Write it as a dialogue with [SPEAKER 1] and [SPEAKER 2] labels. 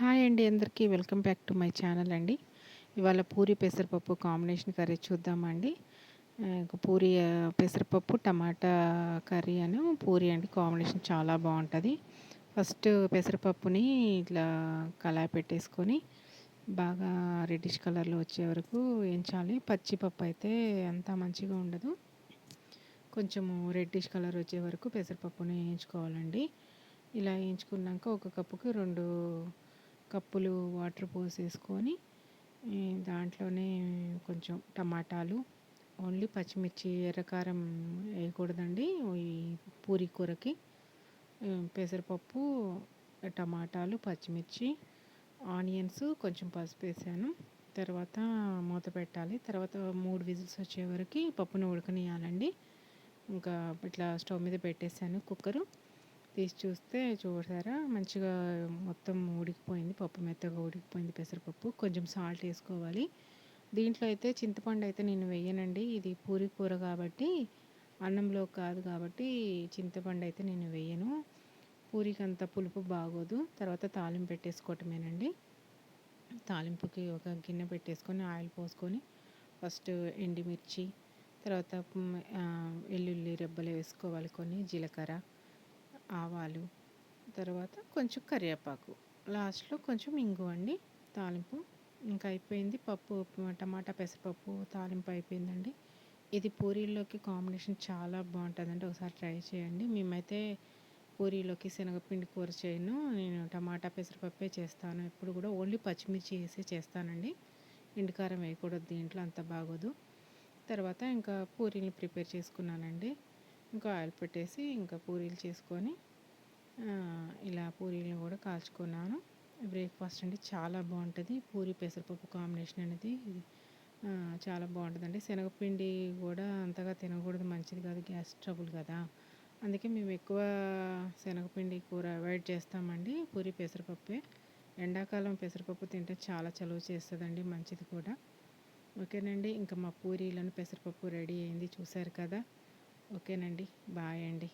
[SPEAKER 1] Hi అండి అందరికీ. Welcome back to my channel అండి. ఇవాళ పూరి పెసరపప్పు కాంబినేషన్ కర్రీ చూద్దామండి. పూరి పెసరపప్పు టమాటా కర్రీ అని పూరి అండి. కాంబినేషన్ చాలా బాగుంటుంది. ఫస్ట్ పెసరపప్పుని ఇట్లా కళాయి పెట్టేసుకొని బాగా రెడ్డిష్ కలర్లో వచ్చే వరకు వేయించాలి. పచ్చిపప్పు అయితే అంత మంచిగా ఉండదు. కొంచెము రెడ్డిష్ కలర్ వచ్చే వరకు పెసరపప్పుని వేయించుకోవాలండి. ఇలా వేయించుకున్నాక ఒక కప్పుకి రెండు కప్పులు వాటర్ పోసేసుకొని దాంట్లోనే కొంచెం టమాటాలు ఓన్లీ పచ్చిమిర్చి ఎర్రకారం వేయకూడదండి. ఈ పూరి కూరకి పెసరపప్పు టమాటాలు పచ్చిమిర్చి ఆనియన్స్ కొంచెం పసుపు వేసాను. తర్వాత మూత పెట్టాలి. తర్వాత మూడు విజిల్స్ వచ్చే వరకు పప్పును ఉడకనియాలండి ఇంకా ఇట్లా స్టవ్ మీద పెట్టేశాను కుక్కరు. తీసి చూస్తే చూసారా? మంచిగా మొత్తం ఉడికిపోయింది. పప్పు మెత్తగా ఉడికిపోయింది పెసరపప్పు. కొంచెం సాల్ట్ వేసుకోవాలి. దీంట్లో అయితే చింతపండు అయితే నేను వేయనండి. ఇది పూరి కూర కాబట్టి అన్నంలో కాదు కాబట్టి చింతపండు అయితే నేను వేయను. పూరికి అంత పులుపు బాగోదు. తర్వాత తాలింపు పెట్టేసుకోవటమేనండి. తాలింపుకి ఒక గిన్నె పెట్టేసుకొని ఆయిల్ పోసుకొని ఫస్ట్ ఎండిమిర్చి తర్వాత వెల్లుల్లి రెబ్బలు వేసుకోవాలి కొన్ని జీలకర్ర. ఆవాలు తర్వాత కొంచెం కరివేపాకు లాస్ట్లో కొంచెం ఇంగు అండి తాలింపు. ఇంకా అయిపోయింది పప్పు టమాటా పెసరపప్పు తాలింపు అయిపోయిందండి. ఇది పూరీల్లోకి కాంబినేషన్ చాలా బాగుంటుందండి. ఒకసారి ట్రై చేయండి. మేమైతే పూరీలోకి శనగపిండి కూర చేయను. నేను టమాటా పెసరపప్పే చేస్తాను. ఎప్పుడు కూడా ఓన్లీ పచ్చిమిర్చి వేసి చేస్తానండి. ఎండుకారం వేయకూడదు దీంట్లో అంత బాగోదు. తర్వాత ఇంకా పూరీని ప్రిపేర్ చేసుకున్నానండి. ఇంకా ఆయిల్ పెట్టేసి ఇంకా పూరీలు చేసుకొని ఇలా పూరీలను కూడా కాల్చుకున్నాను. బ్రేక్ఫాస్ట్ అండి చాలా బాగుంటుంది. పూరి పెసరపప్పు కాంబినేషన్ అనేది చాలా బాగుంటుందండి. శనగపిండి కూడా అంతగా తినకూడదు మంచిది కాదు గ్యాస్ ట్రబుల్ కదా. అందుకే మేము ఎక్కువ శనగపిండి కూర అవాయిడ్ చేస్తామండి. పూరి పెసరపప్పే. ఎండాకాలం పెసరపప్పు తింటే చాలా చలువ చేస్తుందండి మంచిది కూడా. ఓకేనండి ఇంకా మా పూరీలను పెసరపప్పు రెడీ అయింది చూసారు కదా. ఓకేనండి. బాయ్ అండి.